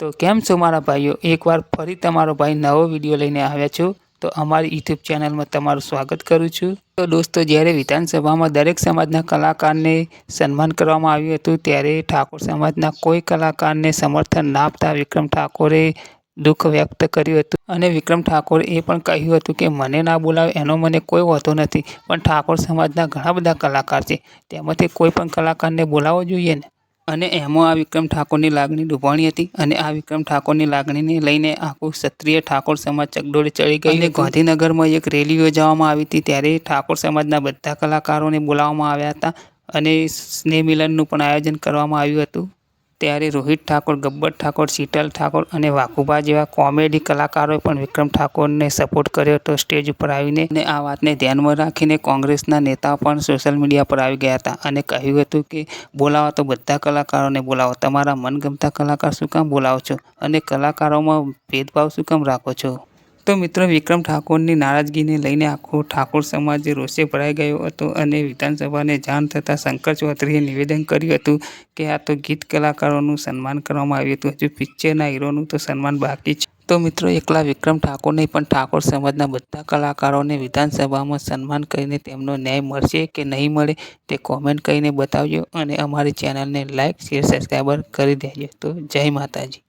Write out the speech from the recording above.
તો કેમ છો મારા ભાઈઓ? એકવાર ફરી તમારો ભાઈ નવો વીડિયો લઈને આવ્યા છું તો અમારી યુટ્યુબ ચેનલમાં તમારું સ્વાગત કરું છું. તો દોસ્તો, જ્યારે વિધાનસભામાં દરેક સમાજના કલાકારને સન્માન કરવામાં આવ્યું હતું, ત્યારે ઠાકોર સમાજના કોઈ કલાકારને સમર્થન ના આપતા વિક્રમ ઠાકોરે દુઃખ વ્યક્ત કર્યું હતું. અને વિક્રમ ઠાકોરે એ પણ કહ્યું હતું કે, મને ના બોલાવે, એનો મને કોઈ વાંધો નથી. પણ ઠાકોર સમાજના ઘણા બધા કલાકાર છે. તેમાંથી કોઈ પણ કલાકારને બોલાવવો જોઈએ ને? અને એમાં આ વિક્રમ ઠાકોરની લાગણી ડૂબાણી હતી અને આ વિક્રમ ઠાકોરની લાગણીને લઈને આખું ક્ષત્રિય ઠાકોર સમાજ ચકડોળે ચડી ગઈ અને ગાંધીનગરમાં એક રેલી યોજવામાં આવી હતી ત્યારે ઠાકોર સમાજના બધા કલાકારોને બોલાવવામાં આવ્યા હતા અને સ્નેહ મિલનનું પણ આયોજન કરવામાં આવ્યું હતું. ત્યારે રોહિત ઠાકોર, ગબ્બર ઠાકોર, શીતલ ઠાકોર અને વાકુબા જેવા કોમેડી કલાકારોએ પણ વિક્રમ ઠાકોરને સપોર્ટ કર્યો હતો સ્ટેજ ઉપર આવીને. અને આ વાતને ધ્યાનમાં રાખીને કોંગ્રેસના નેતાઓ પણ સોશિયલ મીડિયા પર આવી ગયા હતા અને કહ્યું હતું કે, બોલાવો તો બધા કલાકારોને બોલાવો. તમારા મનગમતા કલાકાર શું કામ બોલાવો છો? અને કલાકારોમાં ભેદભાવ શું કામ રાખો છો? તો મિત્રો, વિક્રમ ઠાકોરની નારાજગીને લઈને આખો ઠાકોર સમાજ રોષે ભરાઈ ગયો હતો અને વિધાનસભાને જાણ થતાં શંકર ચૌધરીએ નિવેદન કર્યું હતું કે આ તો ગીત કલાકારોનું સન્માન કરવામાં આવ્યું હતું. હજુ પિક્ચરના હીરોનું તો સન્માન બાકી છે. તો મિત્રો, એકલા વિક્રમ ઠાકોરને પણ ઠાકોર સમાજના બધા કલાકારોને વિધાનસભામાં સન્માન કરીને તેમનો ન્યાય મળશે કે નહીં મળે તે કોમેન્ટ કરીને બતાવજો અને અમારી ચેનલને લાઇક શેર સબસ્ક્રાઈબર કરી દેજો. તો જય માતાજી.